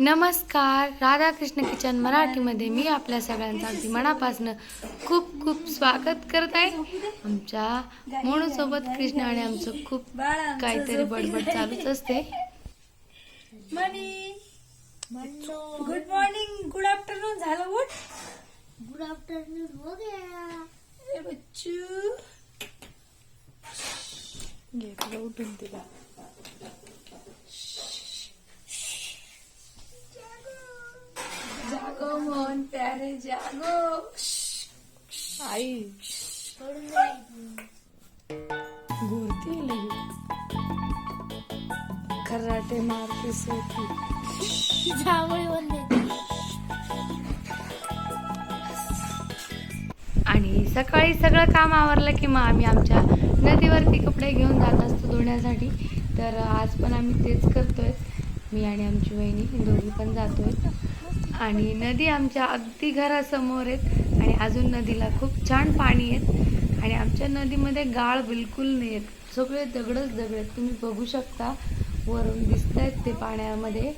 नमस्कार. राधाकृष्ण किचन मराठीमध्ये मी आपल्या सगळ्यांचं अगदी मनापासनं खूप खूप स्वागत करत आहे. आमच्या मोनूसोबत कृष्ण आणि आमचं खूप काहीतरी बडबड चालूच असते. मनी. गुड मॉर्निंग गुड आफ्टरनून झालं उठ. गुड आफ्टरनून हो गया. बच्चू. उठून तिला जागो मन प्यारे जागो। आई पडून लगी खराटे मारते सोती आणि सकाळी सगळं काम आवरलं की मग आम्ही आमच्या नदीवरती कपडे घेऊन जात असतो धुण्यासाठी तर आज पण आम्ही तेच करतोय मी आणि आमची बहिणी दोघी पण जातोय आणि नदी आमच्या अगदी घरासमोर आहेत आणि अजून नदीला खूप छान पाणी आहेत. आणि आमच्या नदीमध्ये गाळ बिलकुल नाही आहेत. सगळे दगडच दगड आहेत. तुम्ही बघू शकता वरून दिसत आहेत ते पाण्यामध्ये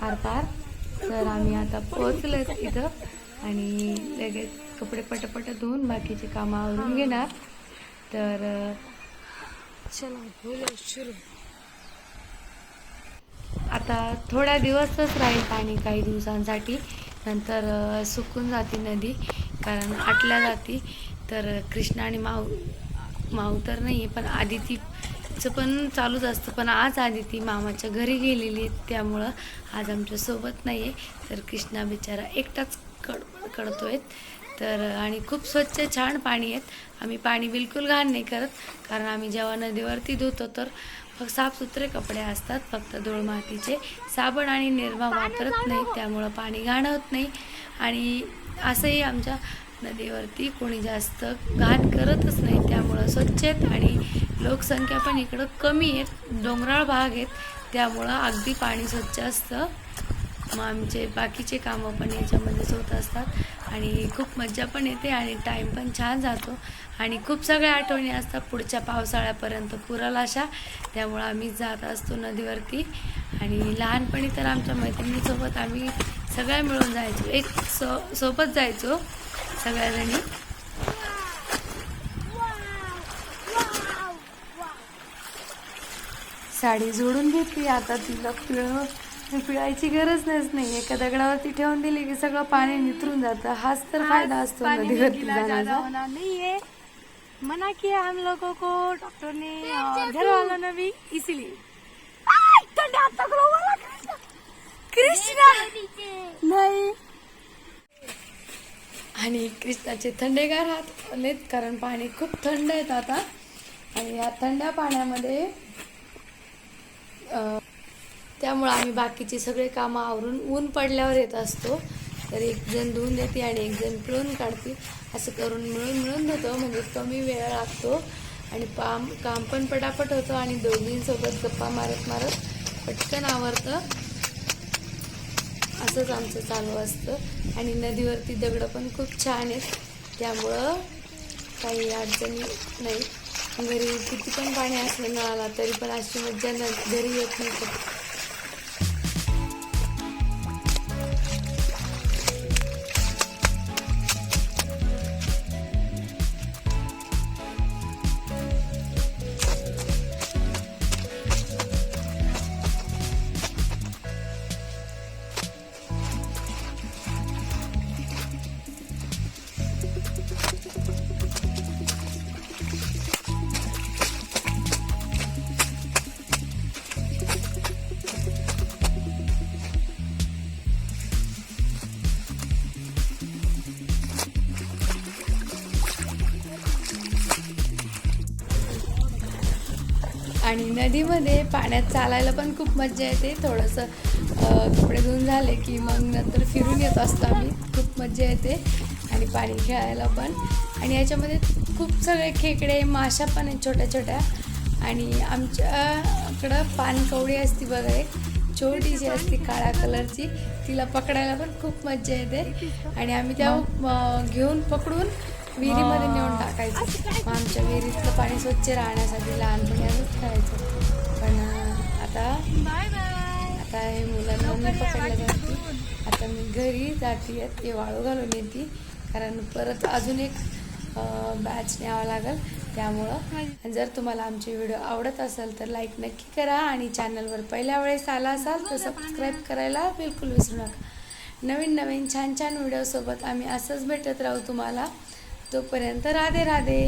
आरपार. तर आम्ही आता पोहोचलो इथं आणि लगेच कपडे पटपट धुवून बाकीचे कामं आवरून घेणार. तर चला बोलो आता थोड्या दिवसच राहील पाणी काही दिवसांसाठी. नंतर सुकून जाते नदी. कारण आटल्या जाती. तर कृष्णा आणि माऊ माऊ तर नाही आहे पण आदितीचं पण चालूच असतं. पण आज आदिती मामाच्या घरी गेलेली आहे. त्यामुळं आज आमच्यासोबत नाही आहे तर कृष्णा बिचारा एकटाच कड आहेत तर आणि खूप स्वच्छ छान पाणी आहेत. आम्ही पाणी बिलकुल घाण नाही करत. कारण आम्ही जेव्हा नदीवरती धुतो तर फक्त साफसुथरे कपडे असतात फक्त धूळ मातीचे. साबण आणि निरमा वापरत नाही त्यामुळं पाणी घाण होत नाही. आणि असंही आमच्या नदीवरती कोणी जास्त घाण करतच नाही त्यामुळं स्वच्छ आहेत आणि लोकसंख्या पण इकडं कमी आहेत. डोंगराळ भाग आहेत त्यामुळं अगदी पाणी स्वच्छ असतं. मग आमचे बाकीचे कामं पण याच्यामध्येच होत असतात. आणि खूप मज्जा पण येते आणि टाईम पण छान जातो. आणि खूप सगळ्या आठवणी असतात पुढच्या पावसाळ्यापर्यंत पुरल अशा. त्यामुळं आम्ही जात असतो नदीवरती. आणि लहानपणी तर आमच्या मैत्रिणीसोबत आम्ही सगळ्या मिळून जायचो. एक सो सोबत जायचो सगळ्याजणी. साडी जोडून घेतली आता तिला पिळ पिळायची गरज नाही एका दगडावरती ठेवून दिली की सगळं पाणी निथरून जातं. हाच तर फायदा असतो नदीवरती जाण्याचा. है मना किया हम लोगों को डॉक्टर ने और घर वालों ने भी इसीलिए कृष्णा नहीं. आणि कृष्णाचे थंडेगार हात आलेत कारण पाणी खूप थंड आहेत आता. आणि या थंड पाण्यामध्ये त्यामुळं आम्ही बाकीची सगळे कामं आवरून ऊन पडल्यावर येत असतो. तर एक जण धुवून देते आणि एक जण पिळून काढते. असं करून मिळून मिळून धुतो म्हणजे कमी वेळ लागतो. आणि पाम काम पण पटापट होतं आणि दोघींसोबत गप्पा मारत मारत पटकन आवरतं. असंच आमचं चालू असतं. आणि नदीवरती दगडं पण खूप छान आहेत. त्यामुळं काही अडचणी नाही. घरी किती पण पाणी असलं नळाला तरी पण अशी मज्जा न घरी येत नाही. आणि नदीमध्ये पाण्यात चालायला पण खूप मज्जा येते. थोडंसं कपडे धुवून झाले की मग नंतर फिरून येत असतो आम्ही. खूप मज्जा येते आणि पाणी खेळायला पण. आणि याच्यामध्ये खूप सगळे खेकडे माशा पण आहेत छोट्या छोट्या. आणि आमच्याकडं पानकवडी असती बघा एक छोटीशी असते काळ्या कलरची तिला पकडायला पण खूप मज्जा येते. आणि आम्ही त्या घेऊन पकडून विहिरीमध्ये नेऊन टाकायचं. मग आमच्या विहिरीतलं पाणी स्वच्छ राहण्यासाठी लहानपणी असंच करायचं पण आता आता हे मुलांना मम्मी पकडलं जाते. आता मी घरी जाते ते वाळू घालून येते. कारण परत अजून एक बॅच न्यावा लागेल. त्यामुळं जर तुम्हाला आमचे व्हिडिओ आवडत असेल तर लाईक नक्की करा आणि चॅनलवर पहिल्या वेळेस आला असाल तर सबस्क्राईब करायला बिलकुल विसरू नका. नवीन नवीन छान छान व्हिडिओसोबत आम्ही असंच भेटत राहू तुम्हाला. तोपर्यंत राधे राधे.